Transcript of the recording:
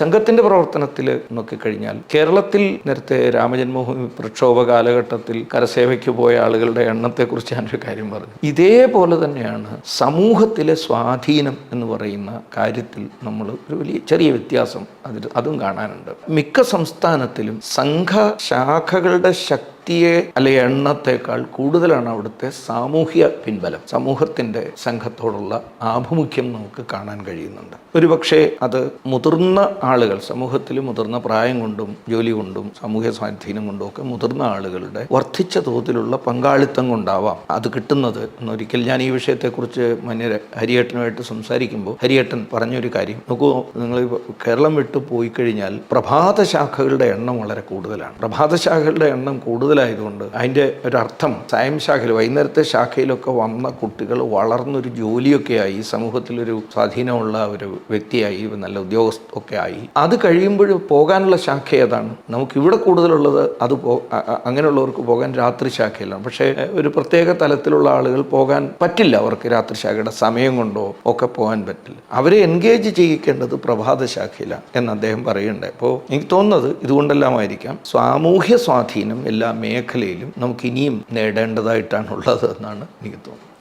സംഘത്തിന്റെ പ്രവർത്തനത്തിൽ നോക്കിക്കഴിഞ്ഞാൽ കേരളത്തിൽ നേരത്തെ രാമജന്മഭൂമി പ്രക്ഷോഭ കാലഘട്ടത്തിൽ കരസേവയ്ക്ക് പോയ ആളുകളുടെ എണ്ണത്തെക്കുറിച്ച് ഞാനൊരു കാര്യം പറഞ്ഞു. ഇതേപോലെ തന്നെയാണ് സമൂഹത്തിലെ സ്വാധീനം എന്ന് പറയുന്ന കാര്യത്തിൽ നമ്മൾ ഒരു വലിയ ചെറിയ വ്യത്യാസം അതിൽ അതും കാണാനുണ്ട്. മിക്ക സംസ്ഥാനത്തിലും സംഘ ശാഖകളുടെ ശക്തിയെ അല്ലെ എണ്ണത്തേക്കാൾ കൂടുതലാണ് അവിടുത്തെ സാമൂഹ്യ പിൻബലം. സമൂഹത്തിന്റെ സംഘത്തോടുള്ള ആഭിമുഖ്യം നമുക്ക് കാണാൻ കഴിയുന്നുണ്ട്. ഒരുപക്ഷെ അത് മുതിർന്ന ആളുകൾ സമൂഹത്തിൽ മുതിർന്ന പ്രായം കൊണ്ടും ജോലി കൊണ്ടും സാമൂഹ്യ സ്വാധീനം കൊണ്ടും ഒക്കെ മുതിർന്ന ആളുകളുടെ വർദ്ധിച്ച തോതിലുള്ള പങ്കാളിത്തം കൊണ്ടാവാം അത് കിട്ടുന്നത്. എന്നൊരിക്കൽ ഞാൻ ഈ വിഷയത്തെക്കുറിച്ച് മന്യ ഹരിയേട്ടനുമായിട്ട് സംസാരിക്കുമ്പോൾ ഹരിയേട്ടൻ പറഞ്ഞൊരു കാര്യം. നോക്കൂ നിങ്ങൾ കേരളം വിട്ടു പോയി കഴിഞ്ഞാൽ പ്രഭാത ശാഖകളുടെ എണ്ണം വളരെ കൂടുതലാണ്. പ്രഭാത ശാഖകളുടെ എണ്ണം കൂടുതലായതുകൊണ്ട് അതിന്റെ ഒരർത്ഥം സായം ശാഖയിൽ വൈകുന്നേരത്തെ ശാഖയിലൊക്കെ വന്ന കുട്ടികൾ വളർന്നൊരു ജോലിയൊക്കെ ആയി സമൂഹത്തിലൊരു സ്വാധീനമുള്ള ഒരു വ്യക്തിയായി നല്ല ഉദ്യോഗസ്ഥ ഒക്കെ ആയി. അത് കഴിയുമ്പോൾ പോകാനുള്ള ശാഖ ഏതാണ്? നമുക്ക് ഇവിടെ കൂടുതലുള്ളത് അത് അങ്ങനെയുള്ളവർക്ക് പോകാൻ രാത്രി ശാഖയിലാണ്. പക്ഷേ ഒരു പ്രത്യേക തലത്തിലുള്ള ആളുകൾ പോകാൻ പറ്റില്ല അവർക്ക് രാത്രി ശാഖയുടെ സമയം കൊണ്ടോ ഒക്കെ പോകാൻ പറ്റില്ല. അവരെ എൻഗേജ് ചെയ്യിക്കേണ്ടത് പ്രഭാത ശാഖയിലാണ് എന്ന് അദ്ദേഹം പറയുന്നുണ്ട്. അപ്പോൾ എനിക്ക് തോന്നുന്നത് ഇതുകൊണ്ടെല്ലാമായിരിക്കാം. സാമൂഹ്യ സ്വാധീനം എല്ലാ മേഖലയിലും നമുക്ക് ഇനിയും നേടേണ്ടതായിട്ടാണുള്ളത് എന്നാണ് എനിക്ക് തോന്നുന്നത്.